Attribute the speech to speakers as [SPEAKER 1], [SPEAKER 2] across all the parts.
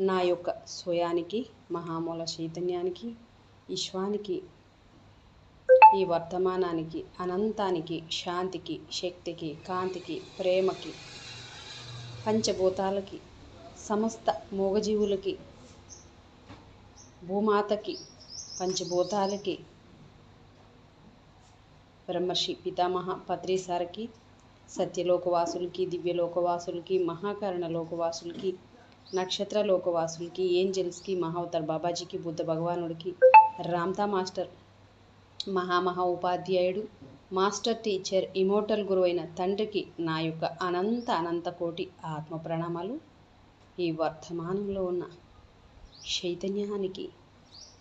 [SPEAKER 1] నా యొక్క స్వయానికి మహామూల చైతన్యానికి విశ్వానికి ఈ వర్తమానానికి అనంతానికి శాంతికి శక్తికి కాంతికి ప్రేమకి పంచభూతాలకి సమస్త మూగజీవులకి భూమాతకి పంచభూతాలకి బ్రహ్మర్షి పితామహ పత్రిసారకి సత్యలోకవాసులకి దివ్యలోకవాసులకి మహాకరణ లోకవాసులకి నక్షత్ర లోకవాసులకి ఏంజల్స్కి మహావతార్ బాబాజీకి బుద్ధ భగవానుడికి రామ్తా మాస్టర్ మహామహా ఉపాధ్యాయుడు మాస్టర్ టీచర్ ఇమోటల్ గురువైన అయిన తండ్రికి నా యొక్క అనంత అనంత కోటి ఆత్మ ప్రణామాలు. ఈ వర్తమానంలో ఉన్న చైతన్యానికి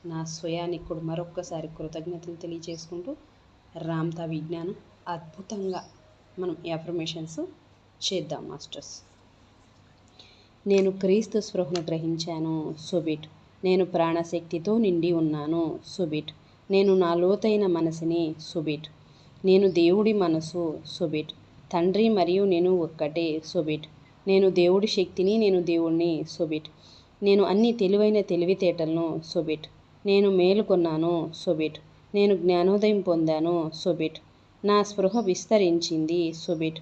[SPEAKER 1] నా స్వయానికి కూడా మరొక్కసారి కృతజ్ఞతలు తెలియజేసుకుంటూ రామ్తా విజ్ఞానం అద్భుతంగా మనం ఎఫర్మేషన్స్ చేద్దాం మాస్టర్స్. నేను క్రీస్తు స్పృహను గ్రహించాను సుబిట్. నేను ప్రాణశక్తితో నిండి ఉన్నాను సుబిట్. నేను నా లోతైన మనసుని సుబిట్. నేను దేవుడి మనసు సుబిట్. తండ్రి మరియు నేను ఒక్కటే సుబిట్. నేను దేవుడి శక్తిని నేను దేవుణ్ణి సుబిట్. నేను అన్ని తెలివైన తెలివితేటలను సుబిట్. నేను మేలుకొన్నాను సుబిట్. నేను జ్ఞానోదయం పొందాను సుబిట్. నా స్పృహ విస్తరించింది సుబిట్.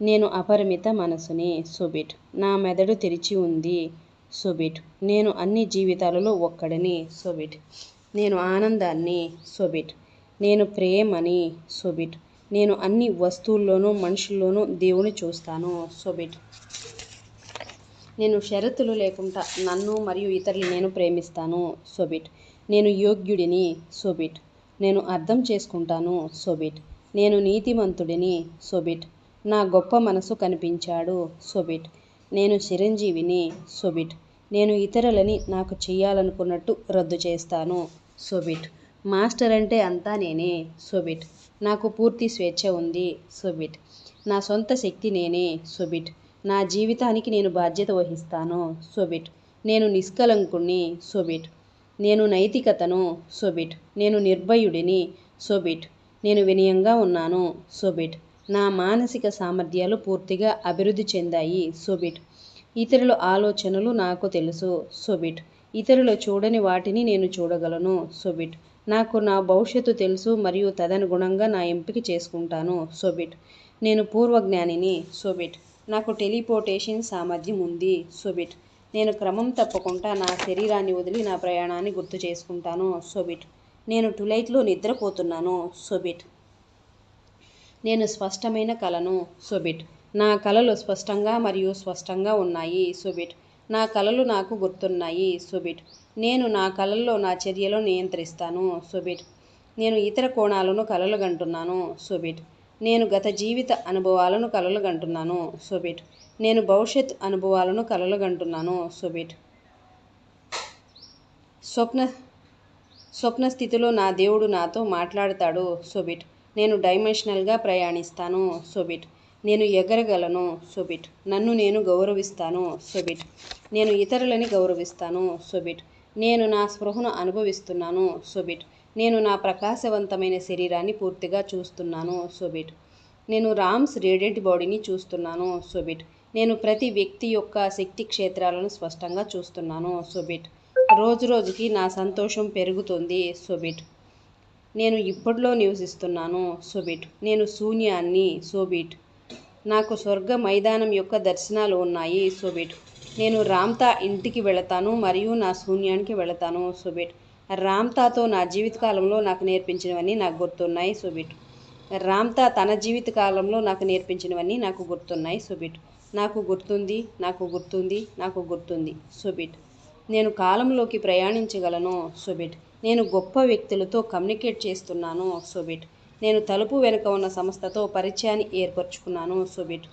[SPEAKER 1] నేను అపరిమిత మనసుని సుబిట్. నా మెదడు తెరిచి ఉంది సుబిట్. నేను అన్ని జీవితాలలో ఒక్కడిని సుబిట్. నేను ఆనందాన్ని సుబిట్. నేను ప్రేమని సుబిట్. నేను అన్ని వస్తువుల్లోనూ మనుషుల్లోనూ దేవుని చూస్తాను సుబిట్. నేను షరతులు లేకుండా నన్ను మరియు ఇతరులు నేను ప్రేమిస్తాను సోబిట్. నేను యోగ్యుడిని సోబిట్. నేను అర్థం చేసుకుంటాను సోబిట్. నేను నీతిమంతుడిని సోబిట్. నా గొప్ప మనసు కనిపించాడు సొబిట్. నేను చిరంజీవిని సొబిట్. నేను ఇతరులని నాకు చేయాలనుకున్నట్టు రద్దు చేస్తాను సొబిట్. మాస్టర్ అంటే అంతా నేనే సొబిట్. నాకు పూర్తి స్వేచ్ఛ ఉంది సొబిట్. నా సొంత శక్తి నేనే సొబిట్. నా జీవితానికి నేను బాధ్యత వహిస్తాను సొబిట్. నేను నిష్కలంకుణ్ణి సొబిట్. నేను నైతికతను సొబిట్. నేను నిర్భయుడిని సొబిట్. నేను వినయంగా ఉన్నాను సొబిట్. నా మానసిక సామర్థ్యాలు పూర్తిగా అభివృద్ధి చెందాయి సుబిట్. ఇతరుల ఆలోచనలు నాకు తెలుసు సుబిట్. ఇతరులు చూడని వాటిని నేను చూడగలను సుబిట్. నాకు నా భవిష్యత్తు తెలుసు మరియు తదనుగుణంగా నా ఎంపిక చేసుకుంటాను సోబిట్. నేను పూర్వజ్ఞానిని సోబిట్. నాకు టెలిపోర్టేషన్ సామర్థ్యం ఉంది సోబిట్. నేను క్రమం తప్పకుండా నా శరీరాన్ని వదిలి నా ప్రయాణాన్ని గుర్తు చేసుకుంటాను సోబిట్. నేను టులైట్లో నిద్రపోతున్నాను సోబిట్. నేను స్పష్టమైన కలను సోబిట్. నా కలలు స్పష్టంగా మరియు స్పష్టంగా ఉన్నాయి సోబిట్. నా కలలు నాకు గుర్తున్నాయి సోబిట్. నేను నా కలల్లో నా చర్యలో నియంత్రిస్తాను సోబిట్. నేను ఇతర కోణాలను కలలు గంటున్నాను సోబిట్. నేను గత జీవిత అనుభవాలను కలలు గంటున్నాను సోబిట్. నేను భవిష్యత్ అనుభవాలను కలలు గంటున్నాను సోబిట్. స్వప్న స్వప్న స్థితిలో నా దేవుడు నాతో మాట్లాడతాడు సోబిట్. నేను డైమెన్షనల్గా ప్రయాణిస్తాను సోబిట్ నేను ఎగరగలను సోబిట్ నన్ను నేను గౌరవిస్తాను సోబిట్ నేను ఇతరులని గౌరవిస్తాను సోబిట్ నేను నా స్పృహను అనుభవిస్తున్నాను సోబిట్ నేను నా ప్రకాశవంతమైన శరీరాన్ని పూర్తిగా చూస్తున్నాను సోబిట్ నేను రామ్స్ రేడియంట్ బాడీని చూస్తున్నాను సోబిట్ నేను ప్రతి వ్యక్తి యొక్క శక్తి క్షేత్రాలను స్పష్టంగా చూస్తున్నాను సోబిట్ రోజు రోజుకి నా సంతోషం పెరుగుతుంది సోబిట్ నేను ఇప్పట్లో నివసిస్తున్నాను సోబిట్. నేను శూన్యాన్ని సోబిట్. నాకు స్వర్గ మైదానం యొక్క దర్శనాలు ఉన్నాయి సోబిట్. నేను రామ్తా ఇంటికి వెళతాను మరియు నా శూన్యానికి వెళతాను సోబిట్. రామ్తాతో నా జీవితకాలంలో నాకు నేర్పించినవన్నీ నాకు గుర్తున్నాయి సుబిట్. రామ్తా తన జీవితకాలంలో నాకు నేర్పించినవన్నీ నాకు గుర్తున్నాయి సుబిట్. నాకు గుర్తుంది నాకు గుర్తుంది నాకు గుర్తుంది సుబిట్. నేను కాలంలోకి ప్రయాణించగలను సుబిట్. నేను గొప్ప వ్యక్తులతో కమ్యూనికేట్ చేస్తున్నాను సుబిట్ నేను తలుపు వెనుక ఉన్న సంస్థతో పరిచయాన్ని ఏర్పరచుకున్నాను సుబిట్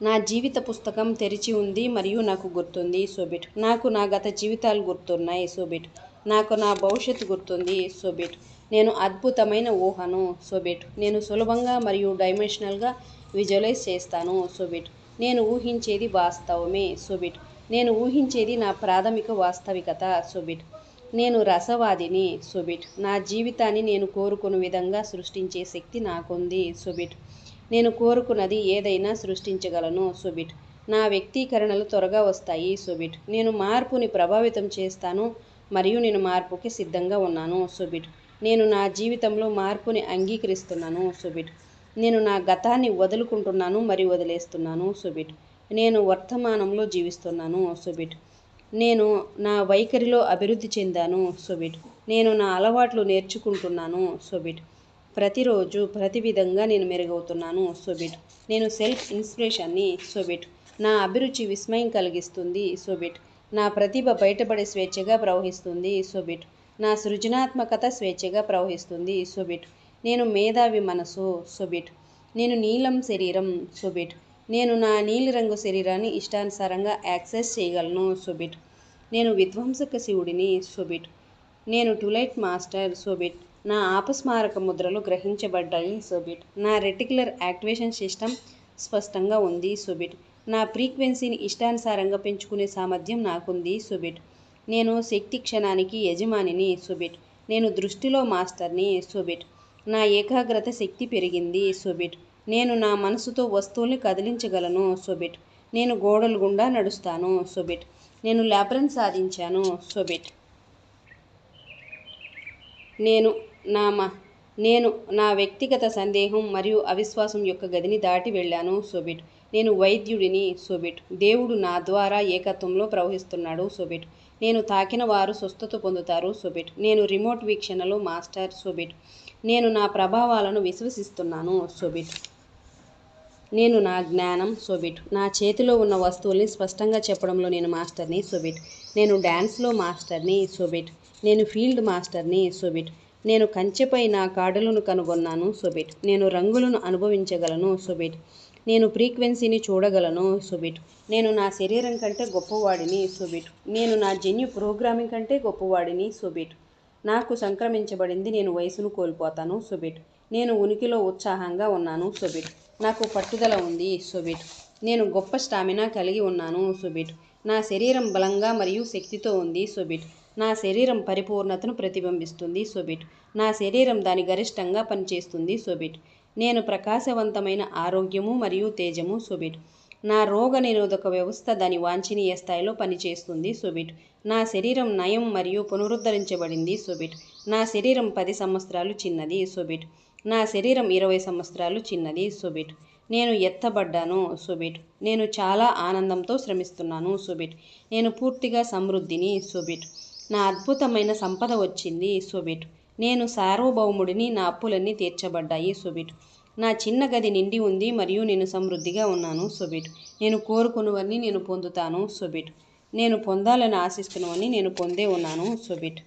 [SPEAKER 1] నా జీవిత పుస్తకం తెరిచి ఉంది మరియు నాకు గుర్తుంది సోబిట్ నాకు నా గత జీవితాలు గుర్తున్నాయి సోబిట్ నాకు నా భవిష్యత్తు గుర్తుంది సోబిట్ నేను అద్భుతమైన ఊహను సోబిట్ నేను సులభంగా మరియు డైమెన్షనల్గా విజువలైజ్ చేస్తాను సోబిట్ నేను ఊహించేది వాస్తవమే సోబిట్ నేను ఊహించేది నా ప్రాథమిక వాస్తవికత సోబిట్ నేను రసవాదిని సుబిట్. నా జీవితాన్ని నేను కోరుకున్న విధంగా సృష్టించే శక్తి నాకుంది సుబిట్. నేను కోరుకున్నది ఏదైనా సృష్టించగలను సుబిట్. నా వ్యక్తీకరణలు త్వరగా వస్తాయి సుబిట్. నేను మార్పుని ప్రభావితం చేస్తాను మరియు నేను మార్పుకి సిద్ధంగా ఉన్నాను సుబిట్. నేను నా జీవితంలో మార్పుని అంగీకరిస్తున్నాను సుబిట్. నేను నా గతాన్ని వదులుకుంటున్నాను మరియు వదిలేస్తున్నాను సుబిట్. నేను వర్తమానంలో జీవిస్తున్నాను సుబిట్. నేను నా వైఖరిలో అభివృద్ధి చెందాను సుబిట్. నేను నా అలవాట్లు నేర్చుకుంటున్నాను సుబిట్. ప్రతిరోజు ప్రతి విధంగా నేను మెరుగవుతున్నాను సుబిట్. నేను సెల్ఫ్ ఇన్స్పిరేషన్ని సుబిట్. నా అభిరుచి విస్మయం కలిగిస్తుంది సుబిట్. నా ప్రతిభ బయటపడే స్వేచ్ఛగా ప్రవహిస్తుంది సుబిట్. నా సృజనాత్మకత స్వేచ్ఛగా ప్రవహిస్తుంది సుబిట్. నేను మేధావి మనసు సుబిట్. నేను నీలం శరీరం సుబిట్. నేను నా నీలిరంగు శరీరాన్ని ఇష్టానుసారంగా యాక్సెస్ చేయగలను సుబిట్. నేను విధ్వంసక శివుడిని సుబిట్. నేను టులైట్ మాస్టర్ సుబిట్. నా ఆపస్మారక ముద్రలు గ్రహించబడ్డాయి సుబిట్. నా రెటిక్యులర్ యాక్టివేషన్ సిస్టమ్ స్పష్టంగా ఉంది సుబిట్. నా ఫ్రీక్వెన్సీని ఇష్టానుసారంగా పెంచుకునే సామర్థ్యం నాకుంది సుబిట్. నేను శక్తి క్షణానికి యజమానిని సుబిట్. నేను దృష్టిలో మాస్టర్ని సుబిట్. నా ఏకాగ్రత శక్తి పెరిగింది సుబిట్. నేను నా మనసుతో వస్తువుల్ని కదిలించగలను సుబిట్. నేను గోడలు గుండా నడుస్తాను సుబిట్. నేను ల్యాబ్రన్ సాధించాను సుబిట్. నేను నా మ నేను నా వ్యక్తిగత సందేహం మరియు అవిశ్వాసం యొక్క గదిని దాటి వెళ్ళాను సోబిట్. నేను వైద్యుడిని సోబిట్. దేవుడు నా ద్వారా ఏకత్వంలో ప్రవహిస్తున్నాడు సోబిట్. నేను తాకిన వారు స్వస్థత పొందుతారు సోబిట్. నేను రిమోట్ వీక్షణలో మాస్టర్ సోబిట్. నేను నా ప్రభావాలను విశ్వసిస్తున్నాను సోబిట్. నేను నా జ్ఞానం సోబిట్. నా చేతిలో ఉన్న వస్తువుల్ని స్పష్టంగా చెప్పడంలో నేను మాస్టర్ని సోబిట్. నేను డ్యాన్స్లో మాస్టర్ని సోబిట్. నేను ఫీల్డ్ మాస్టర్ని సోబిట్. నేను కంచెపై నా కాడలను కనుగొన్నాను సోబిట్. నేను రంగులను అనుభవించగలను సోబిట్. నేను ఫ్రీక్వెన్సీని చూడగలను సుబిట్. నేను నా శరీరం కంటే గొప్పవాడిని సుబిట్. నేను నా జన్యు ప్రోగ్రామింగ్ కంటే గొప్పవాడిని సుబిట్. నాకు సంక్రమించబడింది నేను వయసును కోల్పోతాను సుబిట్. నేను ఉనికిలో ఉత్సాహంగా ఉన్నాను సుబిట్. నాకు పట్టుదల ఉంది సుబిట్. నేను గొప్ప స్టామినా కలిగి ఉన్నాను సుబిట్. నా శరీరం బలంగా మరియు శక్తితో ఉంది సుబిట్. నా శరీరం పరిపూర్ణతను ప్రతిబింబిస్తుంది సుబిట్. నా శరీరం దాని గరిష్టంగా పనిచేస్తుంది సుబిట్. నేను ప్రకాశవంతమైన ఆరోగ్యము మరియు తేజము సుబిట్. నా రోగ నిరోధక వ్యవస్థ దాని వాంఛనీయ స్థాయిలో పనిచేస్తుంది సుబిట్. నా శరీరం నయం మరియు పునరుద్ధరించబడింది సుబిట్. నా శరీరం పది సంవత్సరాలు చిన్నది సుబిట్. నా శరీరం ఇరవై సంవత్సరాలు చిన్నది సుబిట్. నేను ఎత్తబడ్డాను సుబిట్. నేను చాలా ఆనందంతో శ్రమిస్తున్నాను సుబిట్. నేను పూర్తిగా సమృద్ధిని సుబిట్. నా అద్భుతమైన సంపద వచ్చింది సుబిట్. నేను సార్వభౌముడిని నా అప్పులన్నీ తీర్చబడ్డాయి సుబిట్. నా చిన్న గది నిండి ఉంది మరియు నేను సమృద్ధిగా ఉన్నాను సుబిట్. నేను కోరుకున్నవన్నీ నేను పొందుతాను సుబిట్. నేను పొందాలని ఆశిస్తున్నవన్నీ నేను పొందే ఉన్నాను సుబిట్.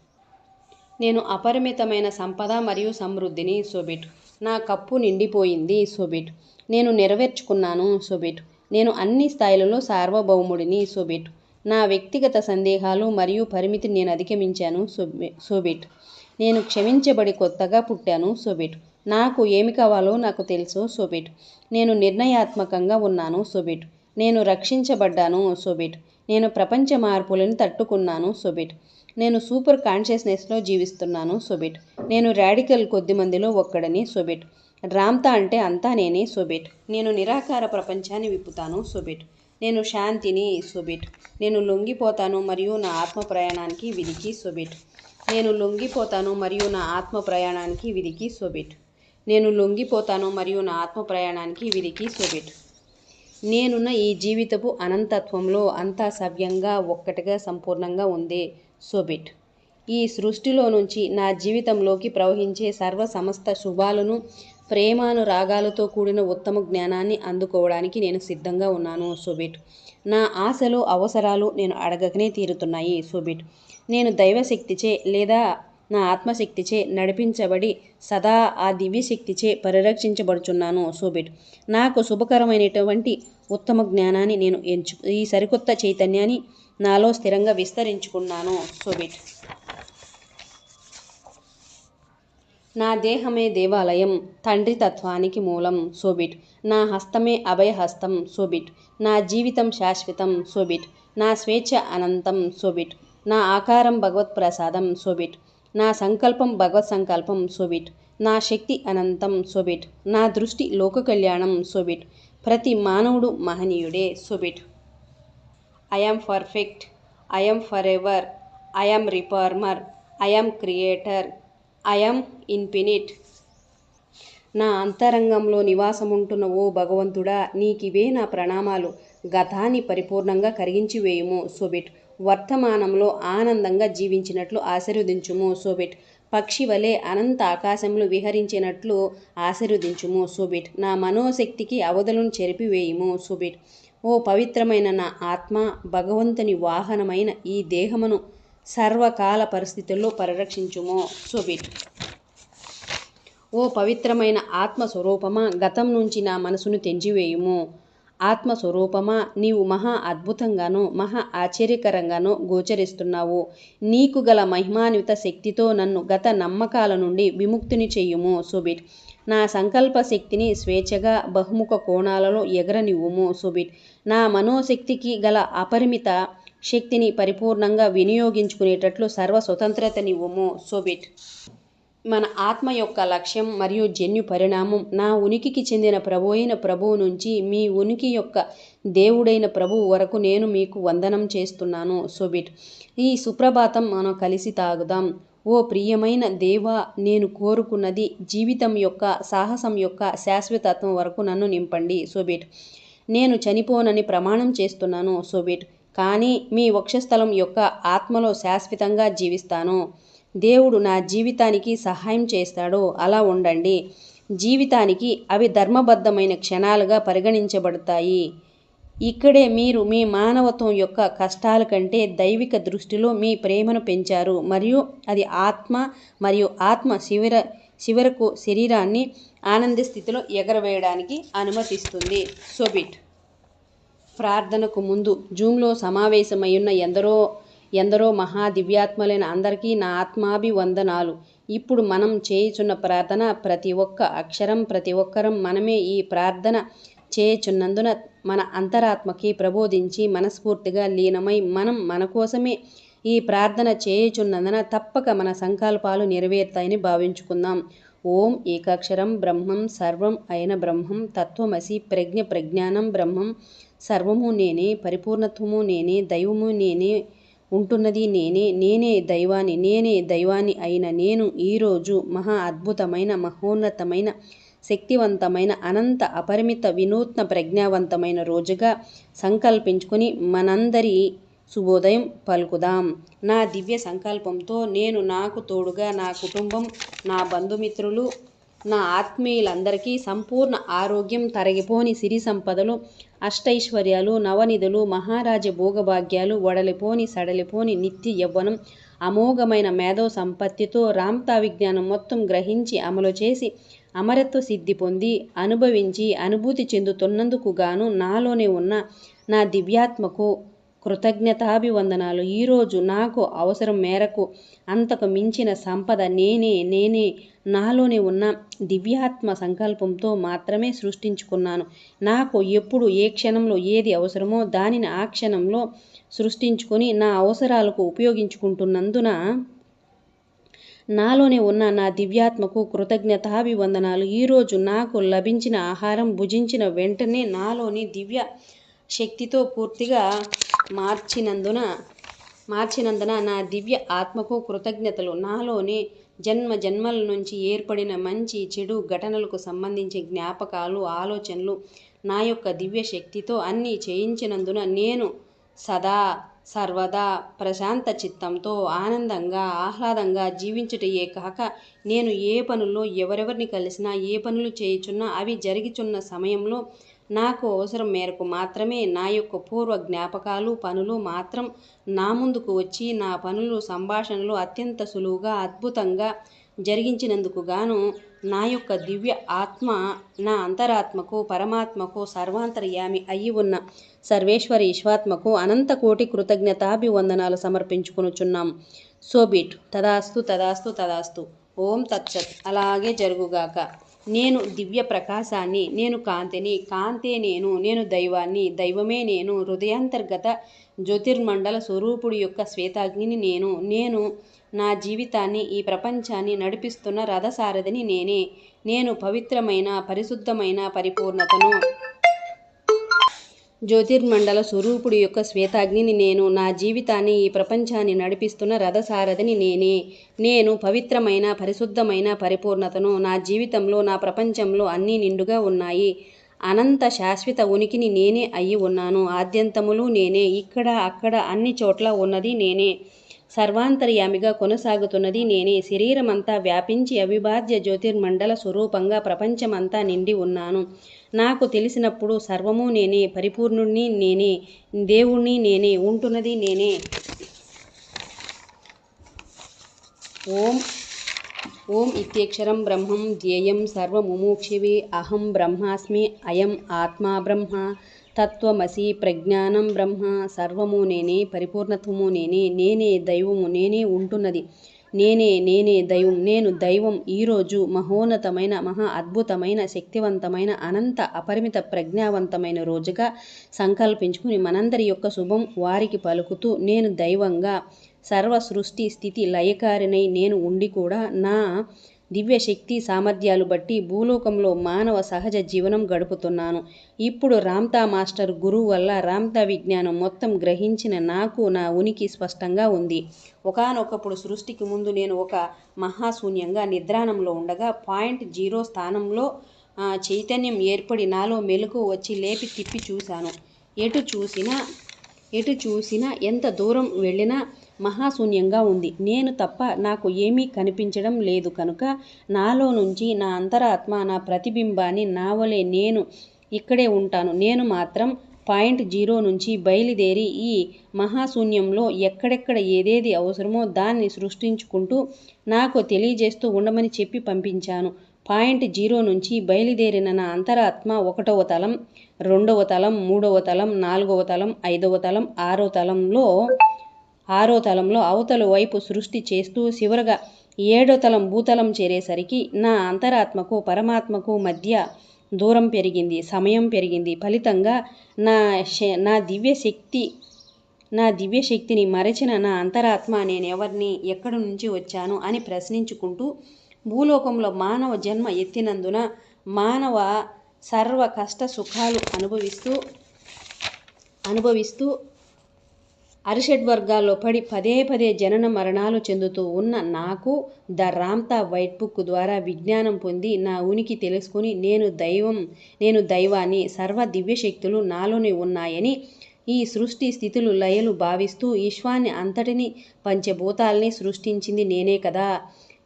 [SPEAKER 1] నేను అపరిమితమైన సంపద మరియు సమృద్ధిని సోబిట్. నా కప్పు నిండిపోయింది సోబిట్. నేను నెరవేర్చుకున్నాను సోబిట్. నేను అన్ని స్థాయిలలో సార్వభౌముడిని సోబిట్. నా వ్యక్తిగత సందేహాలు మరియు పరిమితిని నేను అధిగమించాను సోబి సోబిట్. నేను క్షమించబడి కొత్తగా పుట్టాను సోబిట్. నాకు ఏమి కావాలో నాకు తెలుసు సోబిట్. నేను నిర్ణయాత్మకంగా ఉన్నాను సోబిట్. నేను రక్షించబడ్డాను సోబిట్. నేను ప్రపంచ మార్పులను తట్టుకున్నాను సోబిట్. నేను సూపర్ కాన్షియస్నెస్లో జీవిస్తున్నాను సోబిట్ నేను రాడికల్ కొద్ది మందిలో ఒక్కడని సోబిట్ రామ్తా అంటే అంతా నేనే సోబిట్ నేను నిరాకార ప్రపంచాన్ని విప్పుతాను సోబిట్ నేను శాంతిని సోబిట్ నేను లొంగిపోతాను మరియు నా ఆత్మ ప్రయాణానికి విధికి సోబిట్ నేను లొంగిపోతాను మరియు నా ఆత్మ ప్రయాణానికి విధికి సోబిట్ నేను లొంగిపోతాను మరియు నా ఆత్మ ప్రయాణానికి విధికి సోబిట్ నేనున్న ఈ జీవితపు అనంతత్వంలో అంతా సవ్యంగా ఒక్కటిగా సంపూర్ణంగా ఉంది. సోబిట్. ఈ సృష్టిలో నుంచి నా జీవితంలోకి ప్రవహించే సర్వ సమస్త శుభాలను ప్రేమానురాగాలతో కూడిన ఉత్తమ జ్ఞానాన్ని అందుకోవడానికి నేను సిద్ధంగా ఉన్నాను సోబిట్. నా ఆశలు అవసరాలు నేను అడగకనే తీరుతున్నాయి సోబిట్. నేను దైవశక్తిచే లేదా నా ఆత్మశక్తిచే నడిపించబడి సదా ఆ దివ్యశక్తిచే పరిరక్షించబడుచున్నాను సోబిట్. నాకు శుభకరమైనటువంటి ఉత్తమ జ్ఞానాన్ని నేను ఎంచు ఈ సరికొత్త చైతన్యాన్ని నాలో స్థిరంగా విస్తరించుకున్నాను సోబిట్. నా దేహమే దేవాలయం తండ్రి తత్వానికి మూలం సోబిట్. నా హస్తమే అభయహస్తం సోబిట్. నా జీవితం శాశ్వతం సోబిట్. నా స్వేచ్ఛ అనంతం సోబిట్. నా ఆకారం భగవత్ ప్రసాదం సోబిట్. నా సంకల్పం భగవత్ సంకల్పం సోబిట్. నా శక్తి అనంతం సోబిట్. నా దృష్టి లోక కళ్యాణం సోబిట్. ప్రతి మానవుడు మహనీయుడే so be it. I'm perfect I'm forever I'm reformer I'm creator I'm infinite నా అంతరంగంలో నివాసముంటున్న ఓ భగవంతుడా నీకివే నా ప్రణామాలు. గతాన్ని పరిపూర్ణంగా కరిగించి వేయుము సోబిట్. వర్తమానంలో ఆనందంగా జీవించినట్లు ఆశీర్వదించుము సోబిట్. పక్షి వలె అనంత ఆకాశంలో విహరించినట్లు ఆశీర్వదించుము సోబిట్. నా మనోశక్తికి అవధులను చెరిపివేయుము సోబిట్. ఓ పవిత్రమైన నా ఆత్మ భగవంతుని వాహనమైన ఈ దేహమును సర్వకాల పరిస్థితుల్లో పరిరక్షించుము సోబిట్. ఓ పవిత్రమైన ఆత్మ స్వరూపమా గతం నుంచి నా మనసును తెంచివేయుము. ఆత్మస్వరూపమా? నీవు మహా అద్భుతంగాను మహా ఆశ్చర్యకరంగానూ గోచరిస్తున్నావు. నీకు గల మహిమాన్విత శక్తితో నన్ను గత నమ్మకాల నుండి విముక్తిని చెయ్యుము సుబిట్ నా సంకల్ప శక్తిని స్వేచ్ఛగా బహుముఖ కోణాలలో ఎగరనివ్వుము సుబిట్ నా మనోశక్తికి గల అపరిమిత శక్తిని పరిపూర్ణంగా వినియోగించుకునేటట్లు సర్వ స్వతంత్రతనివ్వుము సుబిట్ మన ఆత్మ యొక్క లక్ష్యం మరియు జన్యు పరిణామం. నా ఉనికికి చెందిన ప్రభు అయిన ప్రభువు నుంచి మీ ఉనికి యొక్క దేవుడైన ప్రభువు వరకు నేను మీకు వందనం చేస్తున్నాను. సోబిట్. ఈ సుప్రభాతం మనం కలిసి తాగుదాం. ఓ ప్రియమైన దేవా నేను కోరుకున్నది జీవితం యొక్క సాహసం యొక్క శాశ్వతత్వం వరకు నన్ను నింపండి. సోబిట్. నేను చనిపోనని ప్రమాణం చేస్తున్నాను. సోబిట్. కానీ మీ వక్షస్థలం యొక్క ఆత్మలో శాశ్వతంగా జీవిస్తాను. దేవుడు నా జీవితానికి సహాయం చేస్తాడో అలా ఉండండి. జీవితానికి అవి ధర్మబద్ధమైన క్షణాలుగా పరిగణించబడతాయి. ఇక్కడే మీరు మీ మానవత్వం యొక్క కష్టాల కంటే దైవిక దృష్టిలో మీ ప్రేమను పెంచారు. మరియు అది ఆత్మ మరియు ఆత్మ శివర చివరకు శరీరాన్ని ఆనంద స్థితిలో ఎగరవేయడానికి అనుమతిస్తుంది. సోబిట్. ప్రార్థనకు ముందు జూమ్లో ఉన్న ఎందరో ఎందరో మహా దివ్యాత్మలైన అందరికీ నా ఆత్మాభివందనాలు. ఇప్పుడు మనం చేయుచున్న ప్రార్థన ప్రతి ఒక్క అక్షరం ప్రతి ఒక్కరం మనమే ఈ ప్రార్థన చేయుచున్నందున మన అంతరాత్మకి ప్రబోధించి మనస్ఫూర్తిగా లీనమై మనం మన కోసమే ఈ ప్రార్థన చేయుచున్నందున తప్పక మన సంకల్పాలు నెరవేరుతాయని భావించుకుందాం. ఓం ఏకాక్షరం బ్రహ్మం సర్వం అయిన బ్రహ్మం తత్వమసి ప్రజ్ఞ ప్రజ్ఞానం బ్రహ్మం సర్వము నేనే పరిపూర్ణత్వము నేనే దైవము నేనే ఉంటున్నది. నేనే నేనే దైవాన్ని నేనే దైవాన్ని అయిన నేను ఈరోజు మహా అద్భుతమైన మహోన్నతమైన శక్తివంతమైన అనంత అపరిమిత వినూత్న ప్రజ్ఞావంతమైన రోజుగా సంకల్పించుకొని మనందరి శుభోదయం పలుకుదాం. నా దివ్య సంకల్పంతో నేను నాకు తోడుగా నా కుటుంబం నా బంధుమిత్రులు నా ఆత్మీయులందరికీ సంపూర్ణ ఆరోగ్యం తరగిపోని సిరి సంపదలు అష్టైశ్వర్యాలు నవనిధులు మహారాజ భోగభాగ్యాలు వడలిపోని సడలిపోని నిత్య యవ్వనం అమోఘమైన మేధో సంపత్తితో రామ్తా విజ్ఞానం మొత్తం గ్రహించి అమలు చేసి అమరత్వ సిద్ధి పొంది అనుభవించి అనుభూతి చెందుతున్నందుకు గాను నాలోనే ఉన్న నా దివ్యాత్మకు కృతజ్ఞతాభివందనాలు. ఈరోజు నాకు అవసరం మేరకు అంతకు మించిన సంపద నేనే నేనే నాలోనే ఉన్న దివ్యాత్మ సంకల్పంతో మాత్రమే సృష్టించుకున్నాను. నాకు ఎప్పుడు ఏ క్షణంలో ఏది అవసరమో దానిని ఆ క్షణంలో సృష్టించుకొని నా అవసరాలకు ఉపయోగించుకుంటున్నందున నాలోనే ఉన్న నా దివ్యాత్మకు కృతజ్ఞతాభివందనాలు. ఈరోజు నాకు లభించిన ఆహారం భుజించిన వెంటనే నాలోని దివ్య శక్తితో పూర్తిగా మార్చినందున మార్చినందున నా దివ్య ఆత్మకు కృతజ్ఞతలు. నాలోని జన్మ జన్మల నుంచి ఏర్పడిన మంచి చెడు ఘటనలకు సంబంధించి జ్ఞాపకాలు ఆలోచనలు నా యొక్క దివ్య శక్తితో అన్నీ చేయించినందున నేను సదా సర్వదా ప్రశాంత చిత్తంతో ఆనందంగా ఆహ్లాదంగా జీవించుటయే కాక నేను ఏ పనుల్లో ఎవరెవరిని కలిసినా ఏ పనులు చేయుచున్నా అవి జరిగిచున్న సమయంలో నాకు అవసరం మేరకు మాత్రమే నా యొక్క పూర్వ జ్ఞాపకాలు పనులు మాత్రం నా ముందుకు వచ్చి నా పనులు సంభాషణలు అత్యంత సులువుగా అద్భుతంగా జరిగించినందుకు గాను నా యొక్క దివ్య ఆత్మ నా అంతరాత్మకు పరమాత్మకు సర్వాంతర్యామి అయి ఉన్న సర్వేశ్వరి ఈశ్వాత్మకు అనంత కోటి కృతజ్ఞతాభివందనాలు సమర్పించుకునుచున్నాం. సోబిట్ తదాస్తు తదాస్తు తదాస్తు. ఓం తచ్చత్ అలాగే జరుగుగాక. నేను దివ్య ప్రకాశాన్ని నేను కాంతిని కాంతే నేను నేను దైవాన్ని దైవమే నేను హృదయాంతర్గత జ్యోతిర్మండల స్వరూపుడి యొక్క శ్వేతాగ్నిని నేను నేను నా జీవితాన్ని ఈ ప్రపంచాన్ని నడిపిస్తున్న రథసారథిని నేనే. నేను పవిత్రమైన పరిశుద్ధమైన పరిపూర్ణతను జ్యోతిర్మండల స్వరూపుడి యొక్క శ్వేతాగ్నిని నేను నా జీవితాన్ని ఈ ప్రపంచాన్ని నడిపిస్తున్న రథసారథిని నేనే. నేను పవిత్రమైన పరిశుద్ధమైన పరిపూర్ణతను నా జీవితంలో నా ప్రపంచంలో అన్నీ నిండుగా ఉన్నాయి. అనంత శాశ్వత ఉనికిని నేనే అయి ఉన్నాను. ఆద్యంతములు నేనే. ఇక్కడ అక్కడ అన్ని చోట్ల ఉన్నది నేనే. సర్వాంతర్యామిగా కొనసాగుతున్నది నేనే. శరీరమంతా వ్యాపించి అవిభాజ్య జ్యోతిర్మండల స్వరూపంగా ప్రపంచమంతా నిండి ఉన్నాను. నాకు తెలిసినప్పుడు సర్వము నేనే. పరిపూర్ణుణ్ణి నేనే. దేవుణ్ణి నేనే. ఉంటున్నది నేనే. ఓం. ఓం ఇత్యక్షరం బ్రహ్మం ధ్యేయం సర్వముముక్షివి. అహం బ్రహ్మాస్మి. అయం ఆత్మా బ్రహ్మ. తత్వమసి ప్రజ్ఞానం బ్రహ్మ సర్వము నేనే పరిపూర్ణత్వము నేనే నేనే దైవము నేనే ఉంటున్నది. నేనే నేనే దైవం నేను దైవం ఈరోజు మహోన్నతమైన మహా అద్భుతమైన శక్తివంతమైన అనంత అపరిమిత ప్రజ్ఞావంతమైన రోజుగా సంకల్పించుకుని మనందరి యొక్క శుభం వారికి పలుకుతూ నేను దైవంగా సర్వ సృష్టి స్థితి లయకారినై నేను ఉండి కూడా నా దివ్యశక్తి సామర్థ్యాలు బట్టి భూలోకంలో మానవ సహజ జీవనం గడుపుతున్నాను. ఇప్పుడు రామ్తా మాస్టర్ గురువు వల్ల రామ్తా విజ్ఞానం మొత్తం గ్రహించిన నాకు నా ఉనికి స్పష్టంగా ఉంది. ఒకానొకప్పుడు సృష్టికి ముందు నేను ఒక మహాశూన్యంగా నిద్రాణంలో ఉండగా పాయింట్ జీరో స్థానంలో చైతన్యం ఏర్పడి నాలో మెలకు వచ్చి లేపి తిప్పి చూశాను. ఎటు చూసినా ఎటు చూసినా ఎంత దూరం వెళ్ళినా మహాశూన్యంగా ఉంది. నేను తప్ప నాకు ఏమీ కనిపించడం లేదు కనుక నాలో నుంచి నా అంతరాత్మ నా ప్రతిబింబాన్ని నావలే నేను ఇక్కడే ఉంటాను. నేను మాత్రం పాయింట్ జీరో నుంచి బయలుదేరి ఈ మహాశూన్యంలో ఎక్కడెక్కడ ఏదేది అవసరమో దాన్ని సృష్టించుకుంటూ నాకు తెలియజేస్తూ ఉండమని చెప్పి పంపించాను. పాయింట్ జీరో నుంచి బయలుదేరిన నా అంతరాత్మ ఒకటవ తలం రెండవ తలం మూడవ తలం నాలుగవ తలం ఐదవ తలం ఆరో తలంలో ఆరో తలంలో అవతల వైపు సృష్టి చేస్తూ చివరగా ఏడో తలం భూతలం చేరేసరికి నా అంతరాత్మకు పరమాత్మకు మధ్య దూరం పెరిగింది సమయం పెరిగింది. ఫలితంగా నా నా దివ్య శక్తి నా దివ్య శక్తిని మరచిన నా అంతరాత్మ నేనెవరిని ఎక్కడి నుంచి వచ్చాను అని ప్రశ్నించుకుంటూ భూలోకంలో మానవ జన్మ ఎత్తినందున మానవ సర్వ కష్ట సుఖాలు అనుభవిస్తూ అనుభవిస్తూ అరిషడ్ వర్గాల్లో పడి పదే పదే జనన మరణాలు చెందుతూ ఉన్న నాకు ద రామ్తా వైట్ బుక్ ద్వారా విజ్ఞానం పొంది నా ఉనికి తెలుసుకుని నేను దైవం నేను దైవాన్ని సర్వ దివ్యశక్తులు నాలోనే ఉన్నాయని ఈ సృష్టి స్థితులు లయలు భావిస్తూ విశ్వాన్ని అంతటిని పంచభూతాల్ని సృష్టించింది నేనే కదా.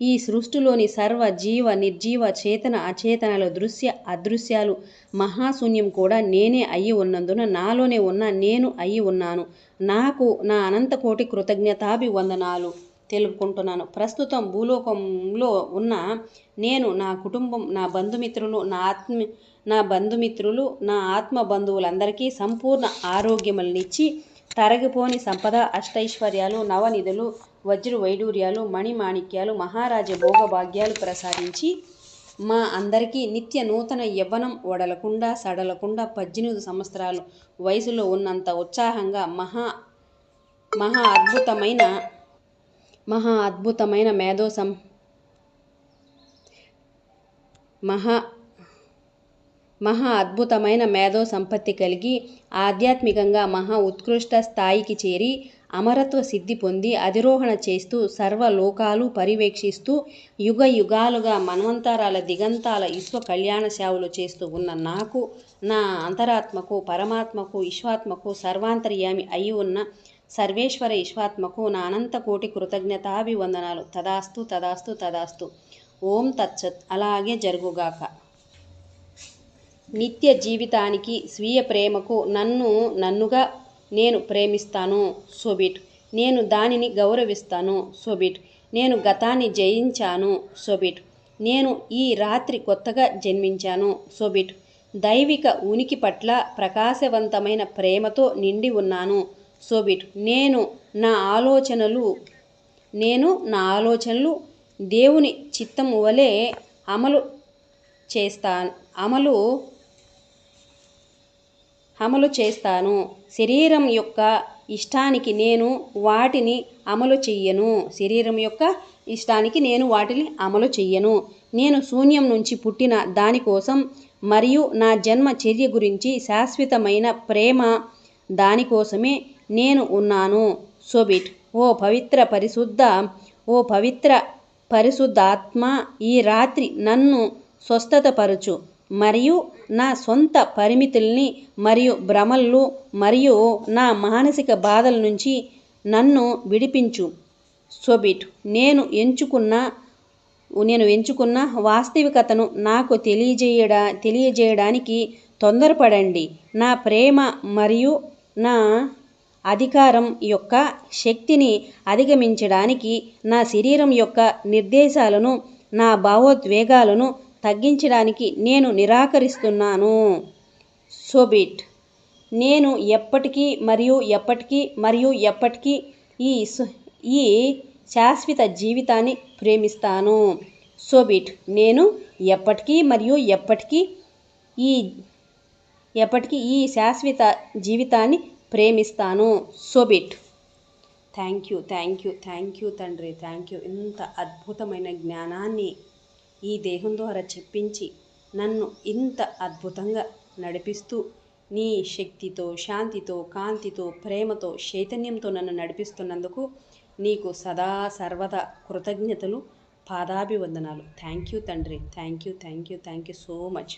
[SPEAKER 1] ఈ సృష్టిలోని సర్వ జీవ నిర్జీవ చేతన అచేతనల దృశ్య అదృశ్యాలు మహాశూన్యం కూడా నేనే అయి ఉన్నందున నాలోనే ఉన్న నేను అయి ఉన్నాను. నాకు నా అనంతకోటి కృతజ్ఞతాభివందనాలు తెలుపుకుంటున్నాను. ప్రస్తుతం భూలోకంలో ఉన్న నేను నా కుటుంబం నా బంధుమిత్రులు నా ఆత్మ నా బంధుమిత్రులు నా ఆత్మ బంధువులందరికీ సంపూర్ణ ఆరోగ్యములనిచ్చి తరగిపోని సంపద అష్టైశ్వర్యాలు నవనిధులు వజ్ర వైడూర్యాలు మణిమాణిక్యాలు మహారాజ భోగభాగ్యాలు ప్రసాదించి మా అందరికీ నిత్య నూతన యవ్వనం వడలకుండా సడలకుండా పద్దెనిమిది సంవత్సరాలు వయసులో ఉన్నంత ఉత్సాహంగా మహా మహా అద్భుతమైన మహా అద్భుతమైన మేధో సం మహా మహా అద్భుతమైన మేధో సంపత్తి కలిగి ఆధ్యాత్మికంగా మహా ఉత్కృష్ట స్థాయికి చేరి అమరత్వ సిద్ధి పొంది అధిరోహణ చేస్తూ సర్వలోకాలు పర్యవేక్షిస్తూ యుగ యుగాలుగా మన్వంతరాల దిగంతాల విశ్వ కళ్యాణ సేవలు చేస్తూ ఉన్న నాకు నా అంతరాత్మకు పరమాత్మకు విశ్వాత్మకు సర్వాంతర్యామి అయి ఉన్న సర్వేశ్వర విశ్వాత్మకు నా అనంత కోటి కృతజ్ఞతాభివందనాలు. తదాస్తు తదాస్తు తదాస్తు. ఓం తచ్చత్ అలాగే జరుగుగాక. నిత్య జీవితానికి స్వీయ ప్రేమకు నన్ను నన్నుగా నేను ప్రేమిస్తాను సోబిట్ నేను దానిని గౌరవిస్తాను సోబిట్ నేను గతాన్ని జయించాను సోబిట్ నేను ఈ రాత్రి కొత్తగా జన్మించాను సోబిట్ దైవిక ఉనికి పట్ల ప్రకాశవంతమైన ప్రేమతో నిండి ఉన్నాను సోబిట్ నేను నా ఆలోచనలు నేను నా ఆలోచనలు దేవుని చిత్తము వలె అమలు చేస్తాను అమలు అమలు చేస్తాను. శరీరం యొక్క ఇష్టానికి నేను వాటిని అమలు చెయ్యను. శరీరం యొక్క ఇష్టానికి నేను వాటిని అమలు చెయ్యను. నేను శూన్యం నుంచి పుట్టిన దానికోసం మరియు నా జన్మ చర్య గురించి శాశ్వతమైన ప్రేమ దానికోసమే నేను ఉన్నాను. సోబిట్. ఓ పవిత్ర పరిశుద్ధ ఓ పవిత్ర పరిశుద్ధాత్మ ఈ రాత్రి నన్ను స్వస్థతపరచు. మరియు నా సొంత పరిమితుల్ని మరియు భ్రమలు మరియు నా మానసిక బాధల నుంచి నన్ను విడిపించు. సోబిట్ నేను ఎంచుకున్న నేను ఎంచుకున్న వాస్తవికతను నాకు తెలియజేయడా తెలియజేయడానికి తొందరపడండి. నా ప్రేమ మరియు నా అధికారం యొక్క శక్తిని అధిగమించడానికి నా శరీరం యొక్క నిర్దేశాలను నా భావోద్వేగాలను తగ్గించడానికి నేను నిరాకరిస్తున్నాను. సోబిట్. నేను ఎప్పటికీ మరియు ఎప్పటికీ మరియు ఎప్పటికీ ఈ ఈ శాశ్వత జీవితాన్ని ప్రేమిస్తాను. సోబిట్. నేను ఎప్పటికీ మరియు ఎప్పటికీ ఈ ఎప్పటికీ ఈ శాశ్వత జీవితాన్ని ప్రేమిస్తాను. So be it. Thank you thank you thank you తండ్రి. Thank you. ఇంత అద్భుతమైన జ్ఞానాన్ని ఈ దేహం ద్వారా చెప్పించి నన్ను ఇంత అద్భుతంగా నడిపిస్తూ నీ శక్తితో శాంతితో కాంతితో ప్రేమతో చైతన్యంతో నన్ను నడిపిస్తున్నందుకు నీకు సదా సర్వదా కృతజ్ఞతలు పాదాభివందనాలు. థ్యాంక్ యూ తండ్రి. Thank you thank you thank you so much.